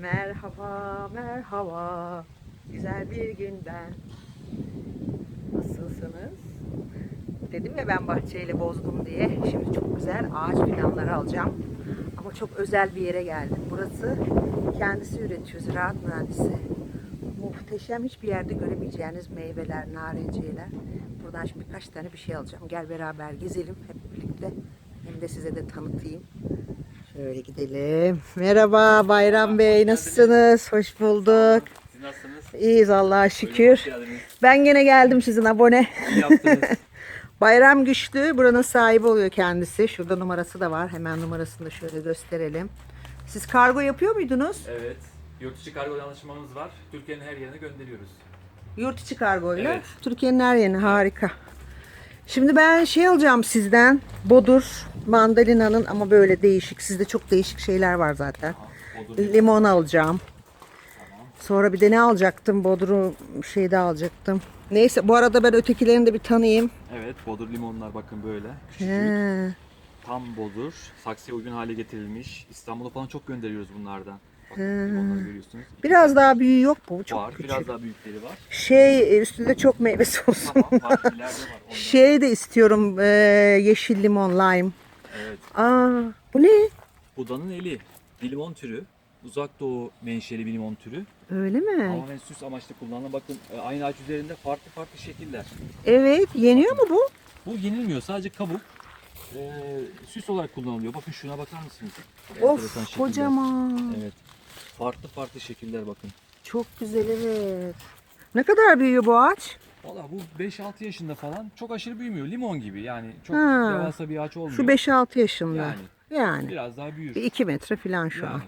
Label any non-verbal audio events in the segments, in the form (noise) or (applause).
Merhaba, merhaba. Güzel bir günden. Nasılsınız? Dedim ya ben bahçeyle bozdum diye. Şimdi çok güzel ağaç fidanları alacağım. Ama çok özel bir yere geldim. Burası kendisi üretiyor, ziraat mühendisi. Muhteşem hiçbir yerde göremeyeceğiniz meyveler, narenciyeler. Buradan şimdi birkaç tane bir şey alacağım. Gel beraber gezelim hep birlikte. Hem de size de tanıtayım. Şöyle gidelim. Merhaba Bayram Bey, nasılsınız? Hoş bulduk. Siz nasılsınız? İyiyiz Allah'a şükür. Ben gene geldim sizin abone. (laughs) Bayram Güçlü buranın sahibi oluyor kendisi. Şurada numarası da var. Hemen numarasını da şöyle gösterelim. Siz kargo yapıyor muydunuz? evet. Yurt içi kargo anlaşmamız var. Türkiye'nin her yerine gönderiyoruz. Yurt içi kargoyla. Evet. Türkiye'nin her yerine harika. Şimdi ben şey alacağım sizden. Bodur mandalina'nın ama böyle değişik. Sizde çok değişik şeyler var zaten. Limon alacağım. Sonra bir de ne alacaktım? Bodrum şeyde alacaktım. Neyse bu arada ben ötekilerini de bir tanıyayım. Evet, bodur limonlar bakın böyle. Küçücük. Tam bodur. Saksıya uygun hale getirilmiş. İstanbul'a falan çok gönderiyoruz bunlardan. Bakın limonları görüyorsunuz. Biraz daha büyüğü yok bu. Çok var. küçük. Biraz daha büyükleri var. Şey e, üstünde çok meyvesi olsun. Tamam var. İleride var. Ondan. (laughs) Şey de istiyorum e, yeşil limon lime. Evet. Aa bu ne? Budanın eli. Bir limon türü. Uzak doğu menşeli bir limon türü. Öyle mi? Tamamen süs amaçlı kullanılan. Bakın e, aynı ağaç üzerinde farklı farklı şekiller. Evet yeniyor mu bu? Bu yenilmiyor. Sadece kabuk. Ee, süs olarak kullanılıyor. Bakın şuna bakar mısınız? Of şekiller. kocaman. Evet. Farklı farklı şekiller bakın. Çok güzel evet. Ne kadar büyüyor bu ağaç? Valla bu 5-6 yaşında falan çok aşırı büyümüyor. Limon gibi yani. Çok Ha. devasa bir ağaç olmuyor. Şu 5-6 yaşında. Yani Yani. biraz daha büyür. Bir 2 metre falan şu an. Yani.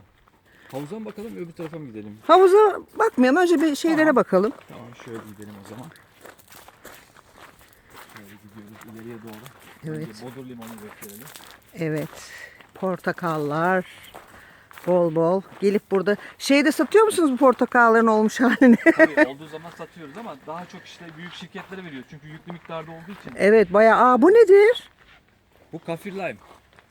Havuza mı bakalım öbür tarafa mı gidelim? Havuza bakmayalım. Önce bir şeylere Tamam. bakalım. Tamam şöyle gidelim o zaman. Şöyle gidiyoruz ileriye doğru. Evet. Önce Bodur limonu gösterelim. Evet. Portakallar. Bol bol. Gelip burada. Şeyde satıyor musunuz bu portakalların olmuş halini? Tabii (laughs) olduğu zaman satıyoruz ama daha çok işte büyük şirketlere veriyoruz. Çünkü yüklü miktarda olduğu için. evet bayağı. Aa bu nedir? Bu kafir lime.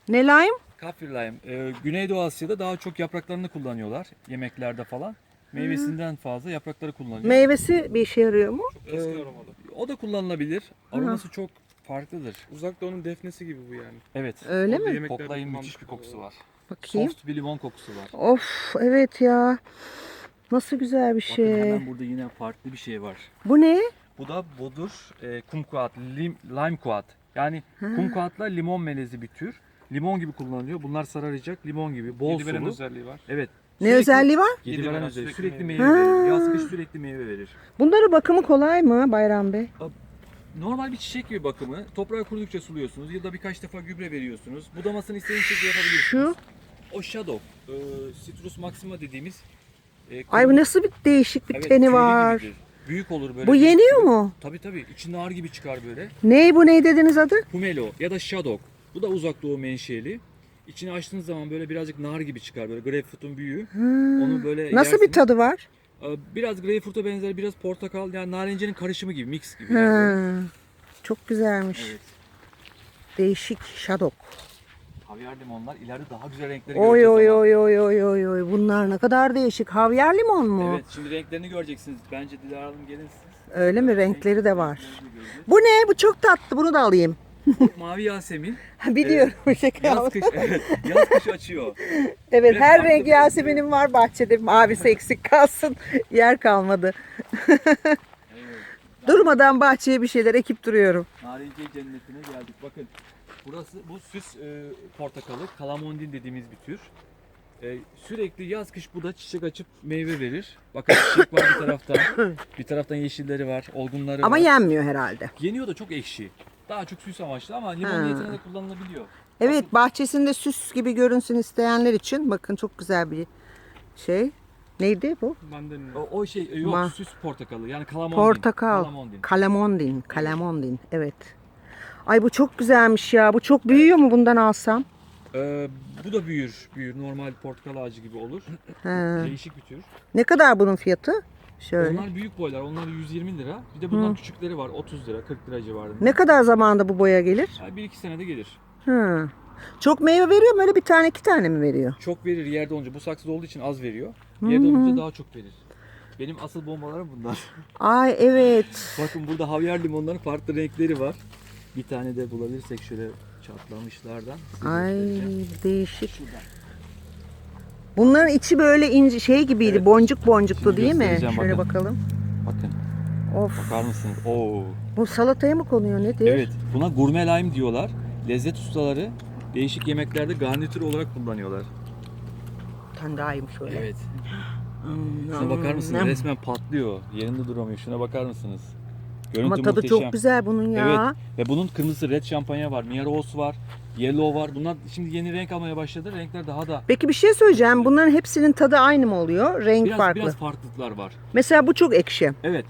Ne lime? Kafir lime. Ee, Güneydoğu Asya'da daha çok yapraklarını kullanıyorlar. Yemeklerde falan. Meyvesinden fazla yaprakları kullanıyor. Meyvesi bir işe yarıyor mu? Ee, o da kullanılabilir. Aroması çok farklıdır. Uzak Doğu'nun defnesi gibi bu yani. Evet. Öyle Orada mi? Koklayın müthiş bir kokusu var. Bakayım. Soft bir limon kokusu var. Of evet ya. Nasıl güzel bir Bakın şey. hemen burada yine farklı bir şey var. Bu ne? Bu da bodur, e, kumkuat, lim, lime kuat. Yani kumkuatla limon melezi bir tür. Limon gibi kullanılıyor. Bunlar sararacak limon gibi. Bol Yedi sulu. özelliği var. Evet. Ne Sürekli- özelliği var? Yedi veren özelliği. sürekli Sürekli meyve. meyve Ha. verir. Yaz kış sürekli meyve verir. Bunların bakımı kolay mı Bayram Bey? Normal bir çiçek gibi bakımı. Toprağa kurudukça suluyorsunuz. Yılda birkaç defa gübre veriyorsunuz. Budamasını istediğiniz şekilde yapabilirsiniz. Şu. O shadow, e, citrus maxima dediğimiz. e, Ay bu nasıl bir değişik bir Evet, teni tüylü var. gibidir. Büyük olur böyle. Bu yeniyor mu? Tabii tabii. İçi nar gibi çıkar böyle. Ney bu ney dediniz adı? Pomelo ya da shadow. Bu da uzak doğu menşeli. İçini açtığınız zaman böyle birazcık nar gibi çıkar. Böyle greyfurtun büyüğü. Onu böyle Nasıl bir yersiniz. tadı var? Ee, Biraz greyfurta benzer, biraz portakal. Yani narenciyenin karışımı gibi, mix gibi. yani böyle. Ha, çok güzelmiş. Evet. Değişik şadok. Havyar limonlar ileride daha güzel renkleri Oy göreceğiz oy ama. oy oy oy oy oy. Bunlar ne kadar değişik. Havyar limon mu? Evet, şimdi renklerini göreceksiniz. Bence Dilara Hanım gelin siz. Öyle mi? Renkleri de var. Bu ne? Bu çok tatlı. Bunu da alayım. Mavi yasemin. (laughs) Biliyorum. Şaka Yaz kış, yaz kış açıyor. (laughs) Evet Ve her renk Yasemin'im var bahçede. Mavisi eksik kalsın. (laughs) Yer kalmadı. Evet. Durmadan bahçeye bir şeyler ekip duruyorum. Narenciye cennetine geldik. Bakın burası bu süs e, portakalı, kalamondin dediğimiz bir tür. E, sürekli yaz kış bu da çiçek açıp meyve verir. Bakın (coughs) çiçek var bir taraftan. bir taraftan yeşilleri var, olgunları Ama var. yenmiyor herhalde. Yeniyor da çok ekşi. Daha çok süs amaçlı ama limon Ha. niyetine de kullanılabiliyor. Evet bahçesinde süs gibi görünsün isteyenler için bakın çok güzel bir şey. Neydi bu? Mandalina. O, o şey e, yok Ma- süs portakalı yani kalamondin. Portakal. Kalamondin. Kalamondin. Kalamondin. Evet. Ay bu çok güzelmiş ya. Bu çok büyüyor mu bundan alsam? Ee, bu da büyür, büyür. Normal portakal ağacı gibi olur. He. Değişik bir tür. Ne kadar bunun fiyatı? Şöyle. Onlar büyük boylar. Onlar 120 lira. Bir de bunların küçükleri var. 30 lira, 40 lira civarında. Ne kadar zamanda bu boya gelir? Yani bir iki senede gelir. Hı. Çok meyve veriyor mu? Öyle bir tane iki tane mi veriyor? Çok verir yerde olunca. Bu saksıda olduğu için az veriyor. Yerde olunca daha çok verir. Benim asıl bombalarım bunlar. Ay evet. (laughs) Bakın burada havyar limonların farklı renkleri var. Bir tane de bulabilirsek şöyle çatlamışlardan. size Ay göstereceğim. değişik. Bunların içi böyle ince şey gibiydi. Evet. Boncuk boncuklu Şimdi değil mi? göstereceğim, Şöyle bakın. bakalım. Bakın Of. bakar mısınız? Oo. Bu salataya mı konuyor nedir? Evet buna gurme lime diyorlar. Lezzet ustaları değişik yemeklerde garnitür olarak kullanıyorlar. Tane daha. Evet. Şuna bakar mısınız? Resmen patlıyor. Yerinde duramıyor. Şuna bakar mısınız? Görüntü Ama tadı muhteşem. çok güzel bunun ya. Evet. Ve bunun kırmızı red şampanya var. Mia Rose var. Yellow var. Bunlar şimdi yeni renk almaya başladı. Renkler daha da Peki bir şey söyleyeceğim. Bunların hepsinin tadı aynı mı oluyor? Renk biraz farklı. biraz farklılıklar var. Mesela bu çok ekşi. Evet.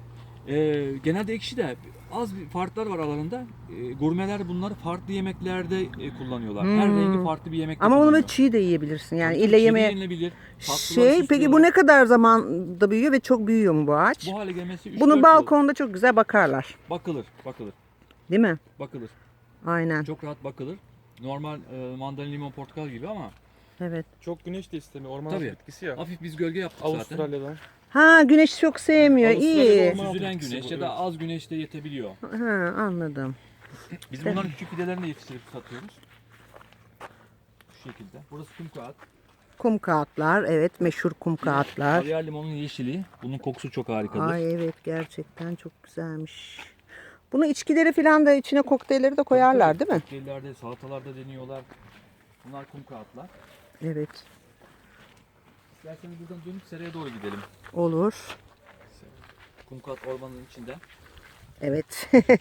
Ee, genelde ekşi de az bir farklar var aralarında. Ee, gurmeler bunları farklı yemeklerde e, kullanıyorlar. Her Hmm. rengi farklı bir yemekte Ama bunu böyle kullanıyor. çiğ de yiyebilirsin. Yani ille çiğ de yenilebilir. Tatlıları şey peki bu süslüyorlar. ne kadar zamanda büyüyor ve çok büyüyor mu bu ağaç? Bu hale gelmesi 3 Bunu balkonda çok güzel bakarlar. Bakılır, bakılır, Değil mi? bakılır. Aynen. Çok rahat bakılır. Normal e, mandalina, limon, portakal gibi ama Evet. Çok güneş de istemiyor. Orman Tabii. bitkisi ya. hafif biz gölge yaptık zaten. Avustralya'dan. Ha güneş çok sevmiyor. İyi. Süzülen güneş ya da az güneşte yetebiliyor. Ha anladım. Biz bunların küçük fidelerini de yetiştirip satıyoruz. Bu şekilde. Burası kum kağıt. Kum kağıtlar. Evet meşhur kum kağıtlar. Havyar limonun yeşili. Bunun kokusu çok harikadır. Ay evet gerçekten çok güzelmiş. Bunu içkileri falan da içine kokteylleri de koyarlar değil mi? Kokteyllerde, salatalarda deniyorlar. Bunlar kum kağıtlar. Evet. İsterseniz buradan dönüp seraya doğru gidelim. Olur. Kum kağıt ormanın içinde. Evet. (laughs)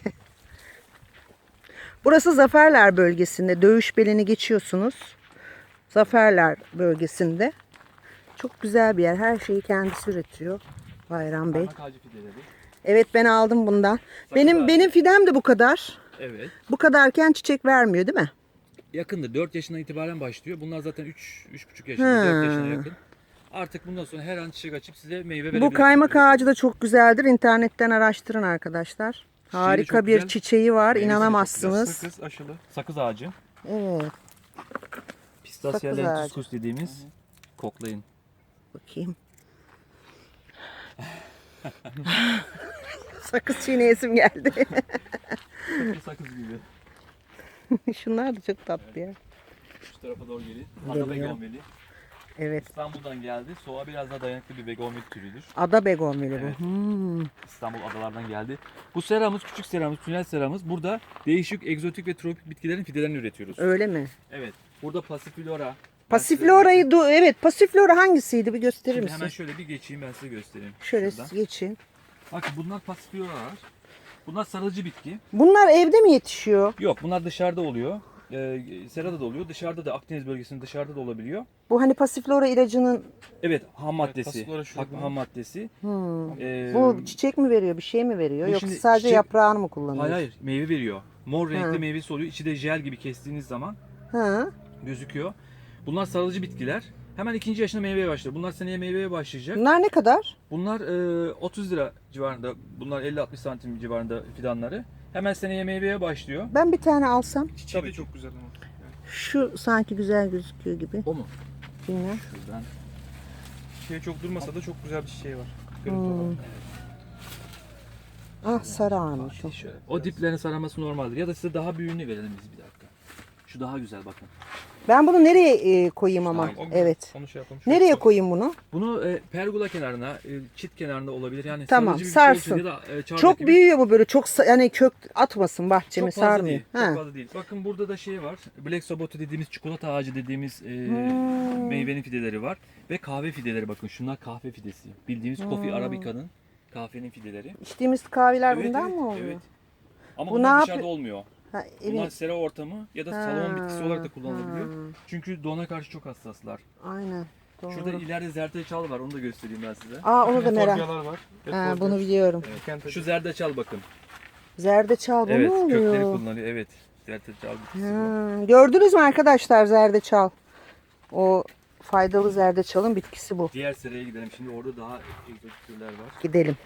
Burası Zaferler bölgesinde. Dövüş belini geçiyorsunuz. Zaferler bölgesinde. Çok güzel bir yer. Her şeyi kendisi üretiyor. Bayram Bey. Kaymak ağacı fideleri. Evet ben aldım bundan. Benim ağacı. benim fidem de bu kadar. Evet. Bu kadarken çiçek vermiyor değil mi? Yakındır. 4 yaşından itibaren başlıyor. Bunlar zaten 3 3,5 yaşında, 4 yaşına yakın. Artık bundan sonra her an çiçek açıp size meyve verebilir. Bu kaymak ağacı da çok güzeldir. İnternetten araştırın arkadaşlar. Harika çok bir güzel. çiçeği var. Meyvesi de çok İnanamazsınız. Sakız aşılı. Sakız ağacı. Evet. Pistasya Sakız lentuskus dediğimiz. Koklayın. Bakayım. (laughs) Sakız çiğneyesim geldi. Sakız gibi. (laughs) Şunlar da çok tatlı ya. Şu tarafa doğru gelin. Ada begonvili. Evet. İstanbul'dan geldi. Soğuğa biraz daha dayanıklı bir begonvil türüdür. Ada begonvili Evet. bu. Hmm. İstanbul adalardan geldi. Bu seramız, küçük seramız, tünel seramız. Burada değişik egzotik ve tropik bitkilerin fidelerini üretiyoruz. Öyle mi? Evet. Burada pasiflora. Pasiflora'yı du evet pasiflora hangisiydi bir gösterir Şimdi misin? hemen şöyle bir geçeyim ben size göstereyim. Şöyle Şuradan. geçin. Bakın bunlar pasifloralar. Bunlar sarıcı bitki. Bunlar evde mi yetişiyor? Yok bunlar dışarıda oluyor. Ee, serada da oluyor. Dışarıda da Akdeniz bölgesinde dışarıda da olabiliyor. Bu hani pasiflora ilacının Evet ham maddesi. pasiflora şu ham, maddesi. hmm. Ee, bu çiçek mi veriyor bir şey mi veriyor bu yoksa şimdi sadece çiçek- yaprağını mı kullanıyor? Hayır hayır meyve veriyor. Mor renkli Ha. meyvesi oluyor. İçi de jel gibi kestiğiniz zaman Ha. gözüküyor. Bunlar sarılıcı bitkiler. Hemen ikinci yaşında meyveye başlıyor. Bunlar seneye meyveye başlayacak. Bunlar ne kadar? Bunlar e, 30 lira civarında. Bunlar 50-60 santim civarında fidanları. Hemen seneye meyveye başlıyor. Ben bir tane alsam. Çiçeği Tabii de çok güzel ama. Şu sanki güzel gözüküyor gibi. O mu? Bilmem. Şuradan. Çiçeği çok durmasa da çok güzel bir çiçeği var. Hmm. Ah sararmış o. Şöyle. O diplerin sararması normaldir. Ya da size daha büyüğünü verelim biz bir dakika. Şu daha güzel bakın. Ben bunu nereye e, koyayım ama? Güzel. Evet. Onu şey yapalım. Şöyle Nereye koy. koyayım bunu? Bunu e, pergola kenarına, e, çit kenarında olabilir. Yani Tamam, sarıcı bir sarsın. ya da, e, çardak Çok gibi. büyüyor bu böyle. Çok sa- yani kök atmasın bahçemi Çok fazla sarmıyor. değil. Çok fazla değil. Bakın burada da şey var. Black Sabot'u dediğimiz çikolata ağacı dediğimiz e, Hmm. meyvenin fideleri var. Ve kahve fideleri bakın. Şunlar kahve fidesi. Bildiğimiz Coffee Hmm. Arabica'nın kahvenin fideleri. İçtiğimiz kahveler bundan evet, mı oluyor? Evet. Ama Bu bunlar ne dışarıda olmuyor. Ha, Bunlar evet. sera ortamı ya da salon bitkisi olarak da kullanılabiliyor. ha. Çünkü dona karşı çok hassaslar. Aynen. Doğru. Şurada ileride zerdeçal var. Onu da göstereyim ben size. Aa onu da merak. Var. Ha, bunu biliyorum. Evet, Şu zerdeçal bakın. Zerdeçal bu evet, kökleri oluyor? kullanılıyor. Evet. Zerdeçal bitkisi bu. Ha, gördünüz mü arkadaşlar zerdeçal? O faydalı zerdeçalın bitkisi bu. Diğer seraya gidelim. Şimdi orada daha egzotik türler var. Gidelim.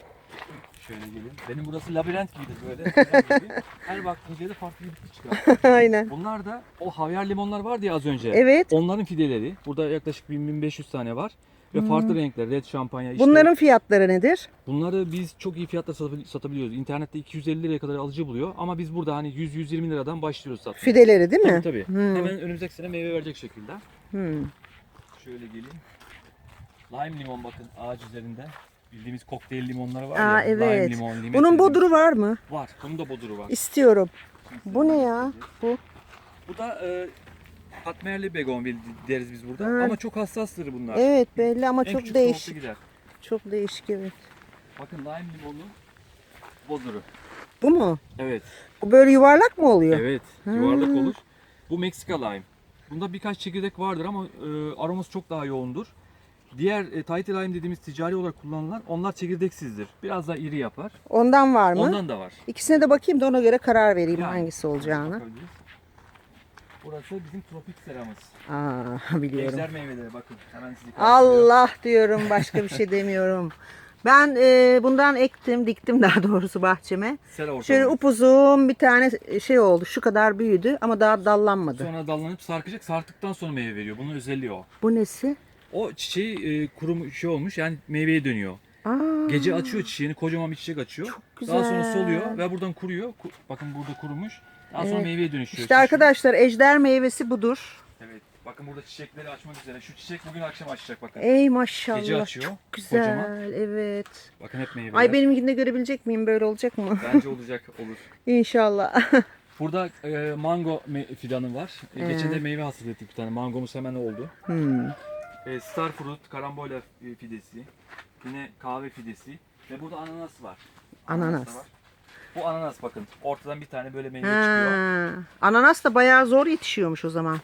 Şöyle gelin. Benim burası labirent gibidir böyle. gibi. (laughs) Her baktığınız yerde farklı bir bitki çıkar. Aynen. Bunlar da o havyar limonlar vardı ya az önce. Evet. Onların fideleri. Burada yaklaşık 1000-1500 tane var. Ve farklı renkler. Red şampanya işte. Bunların fiyatları nedir? Bunları biz çok iyi fiyatla satabil- satabiliyoruz. İnternette 250 liraya kadar alıcı buluyor. Ama biz burada hani 100-120 liradan başlıyoruz satmaya. Fideleri değil mi? Tabii tabii. Hmm. Hemen önümüzdeki sene meyve verecek şekilde. Hmm. Şöyle geleyim. Lime limon bakın ağaç üzerinde. Bildiğimiz kokteyl limonları var Aa, ya. evet. Lime limon, limet Bunun boduru var mı? Var. Bunun da boduru var. İstiyorum. Bu ne ya? Bu. Bu da e, katmerli begonvil deriz biz burada. Evet. Ama çok hassastır bunlar. Evet belli ama En çok küçük değişik. gider. Çok değişik evet. Bakın lime limonun boduru. Bu mu? Evet. Bu böyle yuvarlak mı oluyor? Evet. Yuvarlak olur. Bu Meksika lime. Bunda birkaç çekirdek vardır ama e, aroması çok daha yoğundur. Diğer e, Tahiti lime dediğimiz ticari olarak kullanılan onlar çekirdeksizdir. Biraz daha iri yapar. Ondan var mı? Ondan da var. İkisine de bakayım da ona göre karar vereyim Yani, hangisi olacağını. bakabiliriz. Burası bizim tropik seramız. Aa (laughs) biliyorum. Ejder meyveleri bakın. Hemen sizi karşılıyor. Allah diyorum başka bir şey (laughs) demiyorum. Ben e, bundan ektim, diktim daha doğrusu bahçeme. Sera ortamı. Şöyle upuzun bir tane şey oldu. Şu kadar büyüdü ama daha dallanmadı. Sonra dallanıp sarkacak. Sarktıktan sonra meyve veriyor. Bunun özelliği o. Bu nesi? O çiçeği e, kurum şey olmuş yani meyveye dönüyor. Aa, Gece açıyor çiçeğini kocaman bir çiçek açıyor. güzel. Daha sonra soluyor ve buradan kuruyor. Ku- bakın burada kurumuş. Daha sonra Evet. meyveye dönüşüyor. İşte arkadaşlar ejder meyvesi budur. Evet. Bakın burada çiçekleri açmak üzere. Şu çiçek bugün akşam açacak bakın. Ey maşallah. Gece açıyor. Çok güzel. Kocaman. Evet. Bakın hep meyveler. Ay benimkini de görebilecek miyim? Böyle olacak mı? (laughs) Bence olacak olur. İnşallah. (laughs) Burada e, mango me- fidanı var. E, geçen de meyve hasıl ettik bir tane. Mangomuz hemen oldu. Hmm. E, Starfruit, karambola e, fidesi. Yine kahve fidesi. Ve burada ananas var. Ananas. da var. Bu ananas bakın. Ortadan bir tane böyle meyve çıkıyor. Ananas da bayağı zor yetişiyormuş o zaman.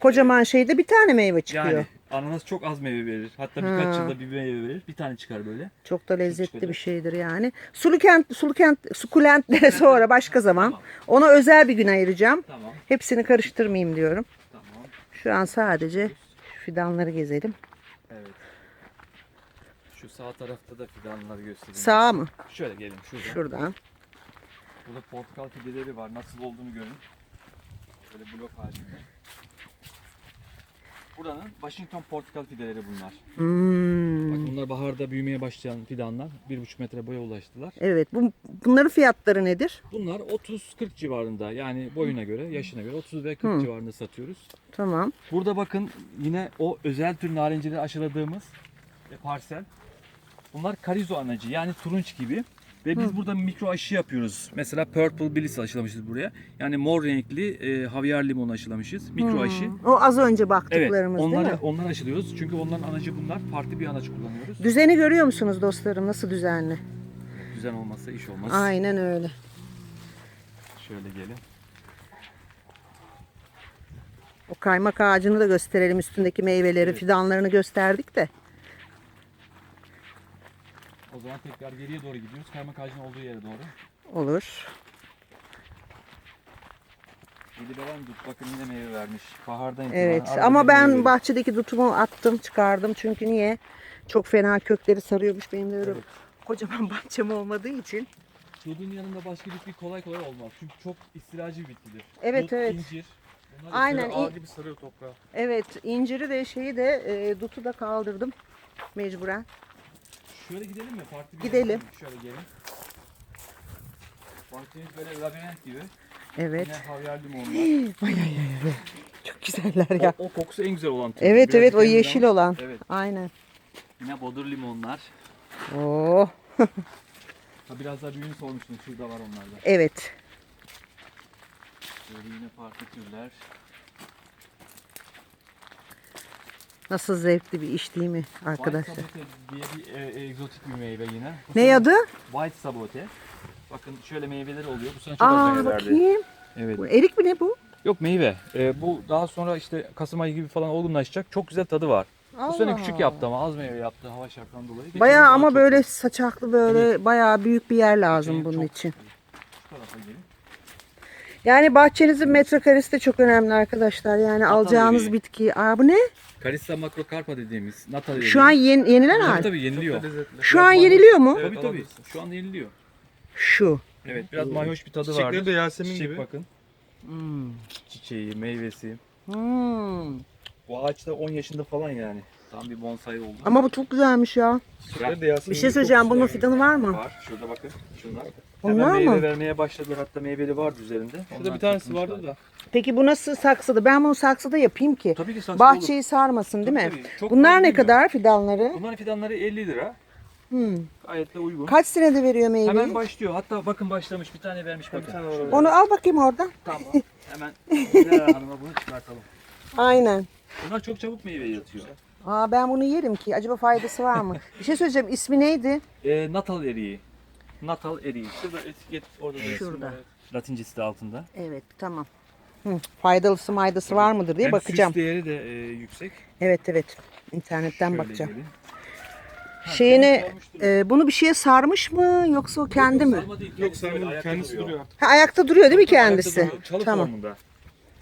Kocaman şeyde bir tane meyve çıkıyor. Yani ananas çok az meyve verir. Hatta birkaç Ha. yılda bir meyve verir. Bir tane çıkar böyle. Çok da lezzetli bir şeydir yani. Sulukent, sulukent, sukulentlere (laughs) sonra başka zaman. Tamam. Ona özel bir gün ayıracağım. Tamam. Hepsini karıştırmayayım diyorum. Tamam. Şu an sadece fidanları gezelim. Evet. Şu sağ tarafta da fidanları göstereyim. Sağa mı? Şöyle gelin şuradan. Şuradan. Burada portakal fideleri var. Nasıl olduğunu görün. Böyle blok halinde. Buranın Washington portakal fideleri bunlar. Hmm. Bak bunlar baharda büyümeye başlayan fidanlar. 1,5 metre boya ulaştılar. Evet. Bu, bunların fiyatları nedir? Bunlar 30-40 civarında yani boyuna göre, yaşına göre 30 ve 40 Hı. civarında satıyoruz. Tamam. Burada bakın yine o özel tür narencileri aşıladığımız e, parsel. Bunlar karizo anacı yani turunç gibi. Ve biz burada mikro aşı yapıyoruz. Mesela Purple Bliss aşılamışız buraya. Yani mor renkli e, havyar limon aşılamışız. Mikro aşı. O az önce Evet, baktıklarımız değil onları, mi? onları aşılıyoruz. Çünkü onların anacı bunlar. Farklı bir anaç kullanıyoruz. Düzeni görüyor musunuz dostlarım? Nasıl düzenli? Düzen olmazsa iş olmaz. Aynen öyle. Şöyle gelin. O kaymak ağacını da gösterelim. Üstündeki meyveleri, Evet. fidanlarını gösterdik de. O zaman tekrar geriye doğru gidiyoruz. Kaymak ağacının olduğu yere doğru. Olur. Yedibelen dut bakın yine meyve vermiş. Bahardan itibaren. Evet arada ama meyve ben veriyor. bahçedeki dutumu attım çıkardım çünkü niye? Çok fena kökleri sarıyormuş benim de öyle Evet. kocaman (laughs) bahçem olmadığı için. Dudun yanında başka bitki kolay kolay olmaz. Çünkü çok istilacı bir bitkidir. Evet, Dut, evet. incir. Bunlar Aynen, Ağ gibi sarıyor toprağı. Evet inciri de şeyi de e, dutu da kaldırdım mecburen. Şöyle gidelim mi? Farklı bir Gidelim. yere. Şöyle gelin. Bahçeniz böyle labirent gibi. Evet. Yine havyar limonlar. (gasps) Ay, ay, ay, ay. Çok güzeller ya. o, o kokusu en güzel olan. Evet Birazcık evet o temiz yeşil olan. Evet. Aynen. Yine bodur limonlar. Oo. (laughs) Ha biraz daha büyüğünü sormuştun. Şurada var onlarda. Evet. Böyle yine farklı türler. Nasıl zevkli bir iş değil mi arkadaşlar? White sabote diye bir e, egzotik bir meyve yine. Bu Ne adı? White sabote. Bakın şöyle meyveleri oluyor. Bu sene çok az Aa meyve verdi. bakayım. Evet. Bu erik mi ne bu? Yok meyve. Ee, bu daha sonra işte Kasım ayı gibi falan olgunlaşacak. Çok güzel tadı var. Bu sene Allah. küçük yaptı ama az meyve yaptı hava şartlarından dolayı. Geçen Bayağı yıl daha ama çok böyle saçaklı böyle bayağı büyük bir yer lazım Geçen yıl bunun çok için. yaptı. Şu tarafa gelin. Yani bahçenizin metrekaresi de çok önemli arkadaşlar. Yani alacağınız evi. bitki. Aa bu ne? Karissa makrokarpa dediğimiz natal. Şu an yeni, yenilen tabii, hal. tabii yeniliyor. Şu an yeniliyor mu? Evet, Tabii tabii. alabilirsin. Şu an yeniliyor. Şu. Evet biraz mayhoş bir tadı var. Çiçekleri de Yasemin Çiçek gibi. bakın. Hmm. Çiçeği, meyvesi. Hmm. Bu ağaç da 10 yaşında falan yani. Tam bir bonsai oldu. Ama bu çok güzelmiş ya. Çiçekleri de Yasemin Bir şey gibi. söyleyeceğim. Çok Bunun güzel. fidanı var mı? Var. Şurada bakın. Şunlar. Onlar Hemen meyve mı? vermeye başladılar. Hatta meyveli vardı üzerinde. Şurada Ondan bir tanesi vardı da. Peki bu nasıl saksıda? Ben bunu saksıda yapayım ki. Tabii ki saksı olur. Bahçeyi sarmasın değil mi? Tabii, tabii. Çok Bunlar ne kadar fidanları? Bunların fidanları 50 lira. Hmm. Gayet de uygun. Kaç senede veriyor meyveyi? Hemen başlıyor. Hatta bakın başlamış. Bir tane vermiş bakın. Bir tane var Şurada. orada. Onu al bakayım oradan. Tamam. (laughs) Hemen Dilara Hanım'a bunu çıkartalım. Aynen. Bunlar çok çabuk meyve yatıyor. Aa ben bunu yerim ki. Acaba faydası var mı? (laughs) Bir şey söyleyeceğim. İsmi neydi? Ee, natal eriği. Natal eriği. Şurada etiket orada da Şurada. var. Latincesi de altında. Evet tamam. Hı, faydalısı maydası var mıdır diye Hem bakacağım. süs değeri de e, yüksek. Evet evet. İnternetten Şöyle bakacağım. gelin. Şeyini e, bunu bir şeye sarmış mı yoksa o kendi mi? Sarma değil, Yok kendisi böyle ayakta kendisi duruyor artık. Ha, ayakta duruyor değil mi Ayakta kendisi? duruyor, Çalı Tamam. formunda.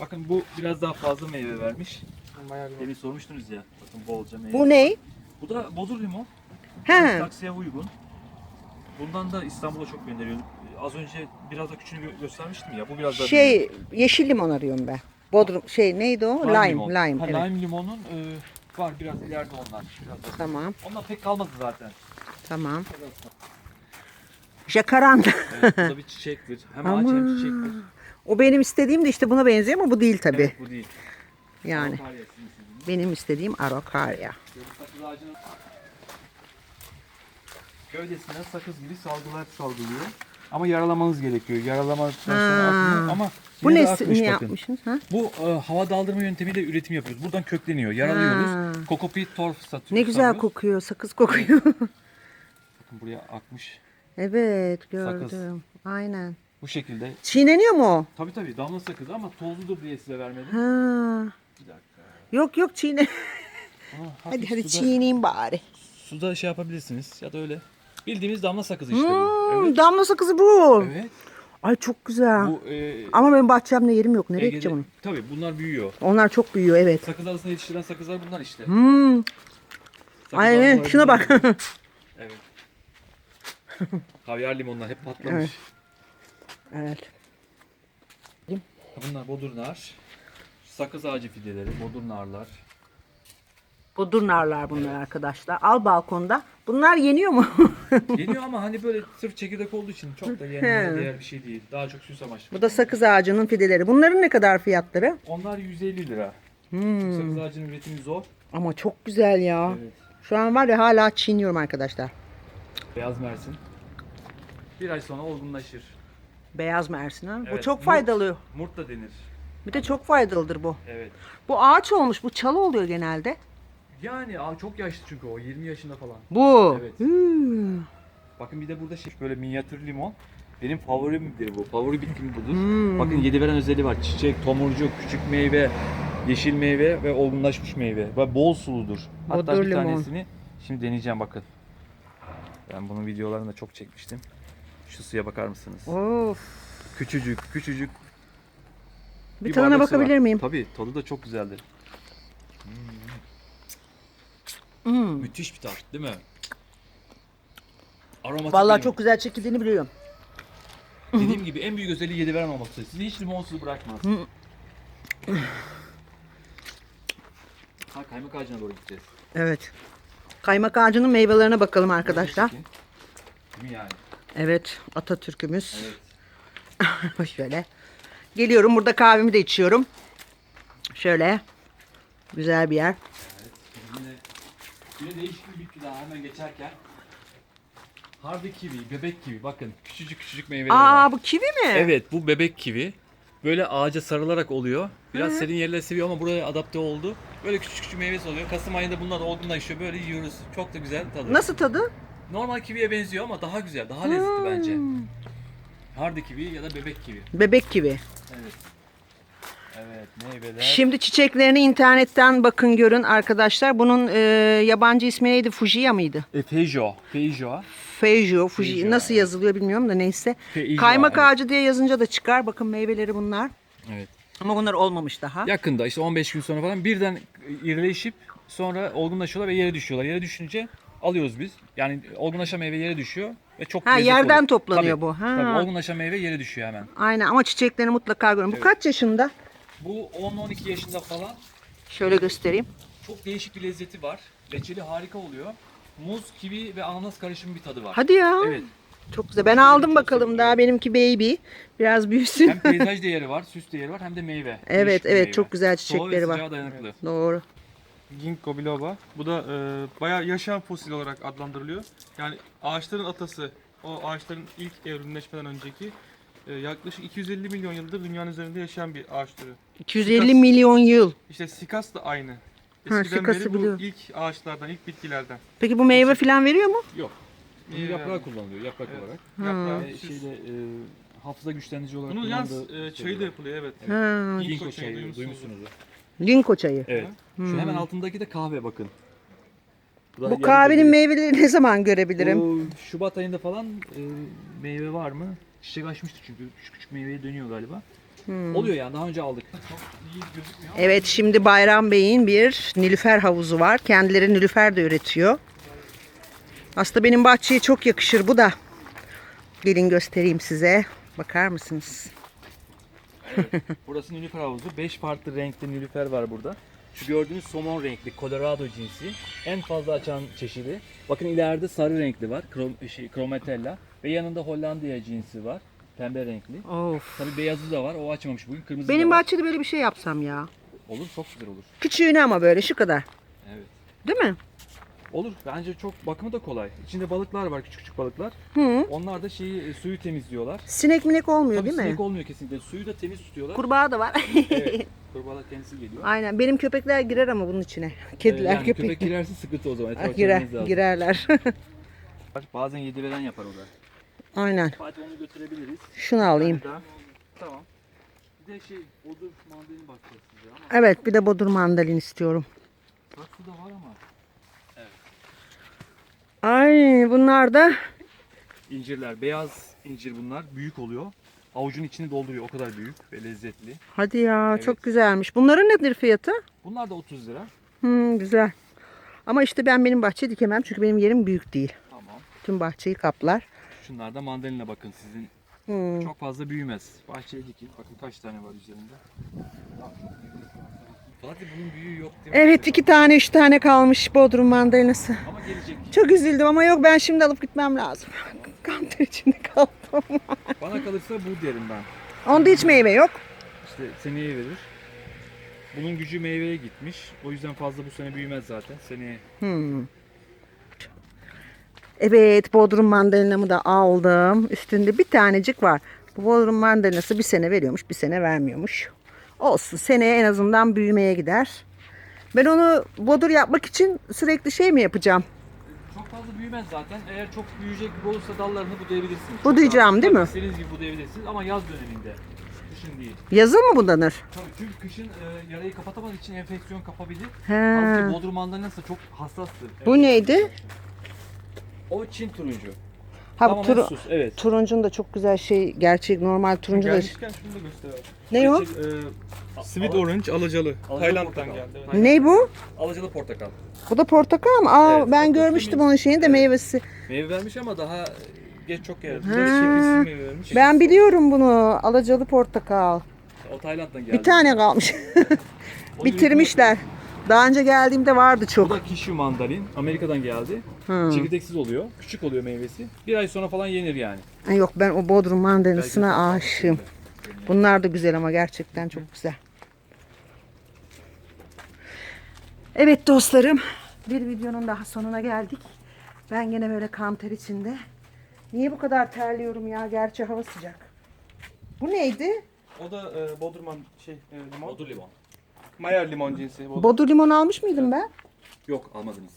Bakın bu biraz daha fazla meyve vermiş. Bayağı bir- Demin sormuştunuz ya. Bakın bolca meyve. Bu ne? Bu da bodur limon. He. Taksiye uygun. Bundan da İstanbul'a çok gönderiyor. Az önce biraz da küçüğünü gö- göstermiştim ya. Bu biraz daha büyük. Şey yeşil limon arıyorum ben. Bodrum şey neydi o? Lime, limon. lime. Ha, evet. lime limonun e, var biraz ileride onlar. Biraz da. Tamam, Onlar pek kalmadı zaten. tamam. Jacaranda. Evet, bu da bir çiçektir. Hem ağaç hem çiçektir. O benim istediğim de işte buna benziyor ama bu değil tabii. Evet, bu değil. Yani istediğiniz. benim istediğim Araucaria. Sakız ağacının gövdesinden sakız gibi salgılar salgılıyor. Ama yaralamanız gerekiyor. Yaralamadıktan sonra atmıyor ama Bu ne, ne yapmışsınız? Ha? Bu e, hava daldırma yöntemiyle üretim yapıyoruz. Buradan kökleniyor. Yaralıyoruz. Ha. Kokopit torf satıyoruz. Ne güzel sarıyoruz. kokuyor, sakız kokuyor. (laughs) Bakın buraya akmış. evet gördüm. Sakız. Aynen. Bu şekilde. Çiğneniyor mu o? Tabii tabii damla sakız ama tozludur diye size vermedim. Ha. Bir dakika. Yok yok çiğne. Ama hadi hadi suda, çiğneyim bari. Suda şey yapabilirsiniz ya da öyle. Bildiğimiz damla sakızı işte bu. Hmm, Evet. Damla sakızı bu. Evet. Ay çok güzel. Bu e, Ama benim bahçemde yerim yok. Nereye Ege'de- gideceğim onu? Tabii bunlar büyüyor. Onlar çok büyüyor evet. Sakız arasında yetiştiren sakızlar bunlar işte. Hmm. Sakız arasında şuna bak. bunlar. (laughs) Evet. Havyar limonlar hep patlamış. evet. Bunlar bodur nar. Sakız ağacı fideleri, bodur Bodur narlar bunlar arkadaşlar. Al balkonda. Bunlar yeniyor mu? (laughs) Yeniyor ama hani böyle sırf çekirdek olduğu için çok da yenmeye değer bir şey değil. Daha çok süs amaçlı. Bu da sakız ağacının fideleri. Bunların ne kadar fiyatları? Onlar 150 lira. Hmm. Sakız ağacının üretimi zor. Ama çok güzel ya. Evet. Şu an var ya hala çiğniyorum arkadaşlar. Beyaz mersin. Bir ay sonra olgunlaşır. Beyaz mersin ha. Bu Evet, çok murt. faydalı. Murt da denir. Bir de çok faydalıdır bu. Evet. Bu ağaç olmuş. Bu çalı oluyor genelde. Yani aa, çok yaşlı çünkü o 20 yaşında falan. Bu. Evet. Hmm. Bakın bir de burada şey böyle minyatür limon. Benim favorimdir bu. Favori bitkim budur. Hmm. Bakın yedi veren özelliği var. Çiçek, tomurcuk, küçük meyve, yeşil meyve ve olgunlaşmış meyve. Ve bol suludur. Hatta Bodur bir limon. tanesini şimdi deneyeceğim bakın. Ben bunun videolarını da çok çekmiştim. Şu suya bakar mısınız? Of. Küçücük, küçücük. Bir tadına bardak su bakabilir var. miyim? Tabii, tadı da çok güzeldir. Hmm. Müthiş bir tat, değil mi? Aromatik Vallahi çok güzel çekildiğini biliyorum. Dediğim gibi en büyük özelliği yedi veren olması. Sizi hiç limonsuz bırakmaz. ha kaymak ağacına doğru gideceğiz. Evet. Kaymak ağacının meyvelerine bakalım arkadaşlar. Değil mi yani? Evet, Atatürk'ümüz. Evet. (laughs) Şöyle. Geliyorum burada kahvemi de içiyorum. Şöyle. Güzel bir yer. Yine, değişik bir bitki daha hemen geçerken. Harbi kivi, bebek kivi. Bakın küçücük küçücük meyveleri var. Aa bu kivi mi? Evet bu bebek kivi. Böyle ağaca sarılarak oluyor. Biraz serin yerleri seviyor ama buraya adapte oldu. Böyle küçük küçük meyvesi oluyor. Kasım ayında bunlar olgunlaşıyor. Böyle yiyoruz. Çok da güzel tadı. Nasıl tadı? Normal kiviye benziyor ama daha güzel, daha lezzetli bence. Hardy kivi ya da bebek kivi. Bebek kivi. Evet. Evet meyveler. Şimdi çiçeklerini internetten bakın görün arkadaşlar. Bunun e, yabancı ismi neydi? Fujiya mıydı? E, Peugeot. Peugeot. Feijo, Fuji Feijo, nasıl evet. yazılıyor bilmiyorum da neyse. Feijo, Kaymak evet. ağacı diye yazınca da çıkar. Bakın meyveleri bunlar. Evet. Ama bunlar olmamış daha. Yakında işte 15 gün sonra falan birden irileşip sonra olgunlaşıyorlar ve yere düşüyorlar. Yere düşünce alıyoruz biz. Yani olgunlaşan meyve yere düşüyor ve çok Ha, yerden oluyor. toplanıyor Tabii, bu. Ha. Tabii olgunlaşan meyve yere düşüyor hemen. Aynen ama çiçeklerini mutlaka görün. Bu Evet. kaç yaşında? Bu 10-12 yaşında falan Şöyle göstereyim. çok değişik bir lezzeti var. Reçeli harika oluyor. Muz, kivi ve ananas karışımı bir tadı var. Hadi ya. Evet. Çok güzel. Ben aldım bakalım daha benimki baby. Biraz büyüsün. Hem peyzaj değeri var, süs değeri var hem de meyve. (laughs) Evet Değişik evet meyve. çok güzel Soğuğa ve çiçekleri var. sıcağa dayanıklı. Doğru. Ginkgo biloba. Bu da e, bayağı yaşayan fosil olarak adlandırılıyor. Yani ağaçların atası. O ağaçların ilk evrimleşmeden önceki e, yaklaşık 250 milyon yıldır dünyanın üzerinde yaşayan bir ağaç türü. 250 Sikas- milyon yıl. İşte sikas da aynı. Ha, Eskiden sikası beri bu biliyorum. ilk ağaçlardan, ilk bitkilerden. Peki bu meyve falan veriyor mu? Yok. Meyve Yaprağı yani. kullanılıyor yaprak Evet. olarak. Yaprağı, Ve süs. şeyde e, hafıza güçlendirici olarak Bunun yalnız kullanıldığı e, çayı da yapılıyor evet. Ha. Ginkgo Ginkgo çayı çayı duymuşsunuzdur. Ginkgo çayı. Evet. Şu hemen altındaki de kahve bakın. da Bu kahvenin meyveleri ne zaman görebilirim? Bu Şubat ayında falan e, meyve var mı? Çiçek açmıştı çünkü küçük küçük meyveye dönüyor galiba. Hmm. Oluyor yani daha önce aldık. Evet şimdi Bayram Bey'in bir nilüfer havuzu var. Kendileri nilüfer de üretiyor. Aslında benim bahçeye çok yakışır bu da. Gelin göstereyim size. Bakar mısınız? Burası nilüfer havuzu. 5 farklı renkte nilüfer var burada. Şu gördüğünüz somon renkli Colorado cinsi. En fazla açan çeşidi. Bakın ileride sarı renkli var. Krom, şey, Chromatella. Ve yanında Hollandia cinsi var. Pembe renkli. Of. Tabii beyazı da var. O açmamış bugün. Kırmızı Benim da var. bahçede böyle bir şey yapsam ya. Olur çok güzel olur. Küçüğünü ama böyle şu kadar. Evet. Değil mi? Olur. Bence çok bakımı da kolay. İçinde balıklar var. Küçük küçük balıklar. Hı. Onlar da şeyi e, suyu temizliyorlar. Sinek minek olmuyor Tabii değil mi? sinek olmuyor kesinlikle. Suyu da temiz tutuyorlar. Kurbağa da var. evet. (laughs) Kurbağalar kendisi geliyor. Aynen. Benim köpekler girer ama bunun içine. Ee, Kediler, yani köpek. köpek girerse sıkıntı o zaman. Etrafa Girer, lazım. girerler. Bazen yedi veren yapar o da. Aynen. Fatih onu götürebiliriz. Şunu alayım. Daha. Tamam. Bir de şey, odur mandalini bakacağız size ama Evet bir de bodur mandalin istiyorum. saksı da var ama. Ay bunlar da İncirler, beyaz incir bunlar. Büyük oluyor. Avucun içini dolduruyor. O kadar büyük ve lezzetli. hadi ya Evet. çok güzelmiş. Bunların nedir fiyatı? Bunlar da 30 lira. Hmm, güzel. Ama işte ben benim bahçe dikemem çünkü benim yerim büyük değil. Tamam. Tüm bahçeyi kaplar. Şunlar da mandalina bakın sizin. Hmm. Çok fazla büyümez. Bahçeye dikin. Bakın kaç tane var üzerinde. Fatih bunun büyüğü yok değil mi? Evet iki tane üç tane kalmış Bodrum mandalinası. Ama gelecek. Çok üzüldüm ama yok ben şimdi alıp gitmem lazım. (laughs) Kanter içinde kaldım. (laughs) Bana kalırsa bu derim ben. Onda hiç meyve yok. İşte seneye verir. Bunun gücü meyveye gitmiş. O yüzden fazla bu sene büyümez zaten. Seneye. Hmm. Evet Bodrum mandalinamı da aldım. Üstünde bir tanecik var. Bu Bodrum mandalinası bir sene veriyormuş bir sene vermiyormuş. Olsun seneye en azından büyümeye gider. Ben onu bodur yapmak için sürekli şey mi yapacağım? Çok fazla büyümez zaten. Eğer çok büyüyecek gibi olursa dallarını budayabilirsiniz. Budayacağım, değil mi? İstediğiniz gibi budayabilirsiniz ama yaz döneminde. Kışın değil. Yazın mı budanır? Tabii çünkü kışın e, yarayı kapatamadığı için enfeksiyon kapabilir. He. Halbuki bodrum mandalinası çok hassastır. Bu neydi? O Çin turuncu. Ha bu Tamamen turu, sus. Evet. turuncun da çok güzel şey gerçek normal turuncu da. Gelmişken şunu da gösterelim. Ne o? Ee, Sweet Orange alacalı. Tayland'dan portakal. geldi. evet. Ne bu? Alacalı portakal. Bu da portakal mı? Aa Evet, ben görmüştüm onun şeyini de Evet. meyvesi. Meyve vermiş ama daha e, geç çok de şefisi meyve vermiş. Ben biliyorum bunu. Alacalı portakal. O Tayland'dan geldi. Bir tane kalmış. (laughs) Onu Bitirmişler. Daha önce geldiğimde vardı Bu çok. da kişi mandalin. Amerika'dan geldi. Hı. Çekirdeksiz oluyor. Küçük oluyor meyvesi. Bir ay sonra falan yenir yani. Yok ben o Bodrum mandalinasına aşığım. Bunlar da güzel ama gerçekten çok güzel. Evet dostlarım. Bir videonun daha sonuna geldik. Ben gene böyle kan ter içinde. Niye bu kadar terliyorum ya? Gerçi hava sıcak. Bu neydi? O da e, Bodruman şey e, limon. Odur limon. Mayer limon cinsi. Bodrum. Bodur limon almış mıydım ben? Yok almadınız.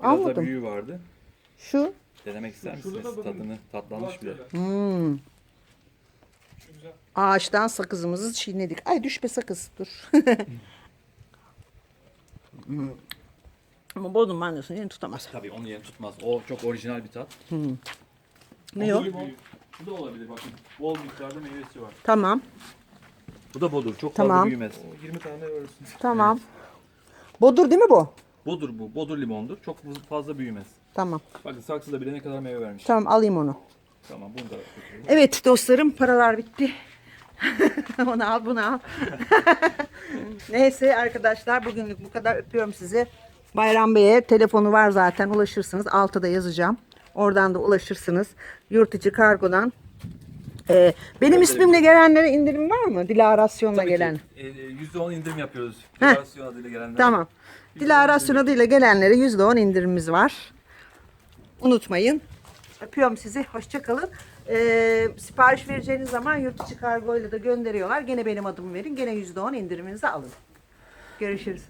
Biraz Almadım. da büyüğü vardı. Şu. Denemek ister misiniz? Tadını tatlanmış bile. Hmm. Ağaçtan sakızımızı çiğnedik. Ay düşme sakız dur. Hmm. Ama bodrum mandasını yeni tutamaz. Tabii onu yeni tutmaz. O çok orijinal bir tat. Ne o? limon. Bu da olabilir bakın. Bol miktarda meyvesi var. Tamam. Bu da bodur. Çok Tamam. fazla büyümez. O 20 tane verirsin. Tamam. Bodur değil mi bu? Bodur bu. Bodur limondur. Çok fazla büyümez. Tamam. Bakın saksıda bile ne kadar meyve vermiş. Tamam alayım onu. Tamam bunu da götürelim. Evet dostlarım paralar bitti. (laughs) onu al bunu al. (laughs) Neyse arkadaşlar bugünlük bu kadar öpüyorum sizi. Bayram Bey'e telefonu var zaten ulaşırsınız. Altta yazacağım. Oradan da ulaşırsınız. Yurt içi kargodan. Ee, benim ismimle gelenlere indirim var mı? Dilarasyonla Tabii ki, gelen. e, e, %10 indirim yapıyoruz. Heh. Federasyon adıyla gelenler. Tamam. Dilarasyon adıyla gelenlere %10 indirimimiz var. Unutmayın. Öpüyorum sizi. Hoşçakalın. Ee, sipariş vereceğiniz zaman yurt içi kargoyla da gönderiyorlar. Gene benim adımı verin. Gene %10 indiriminizi alın. Görüşürüz.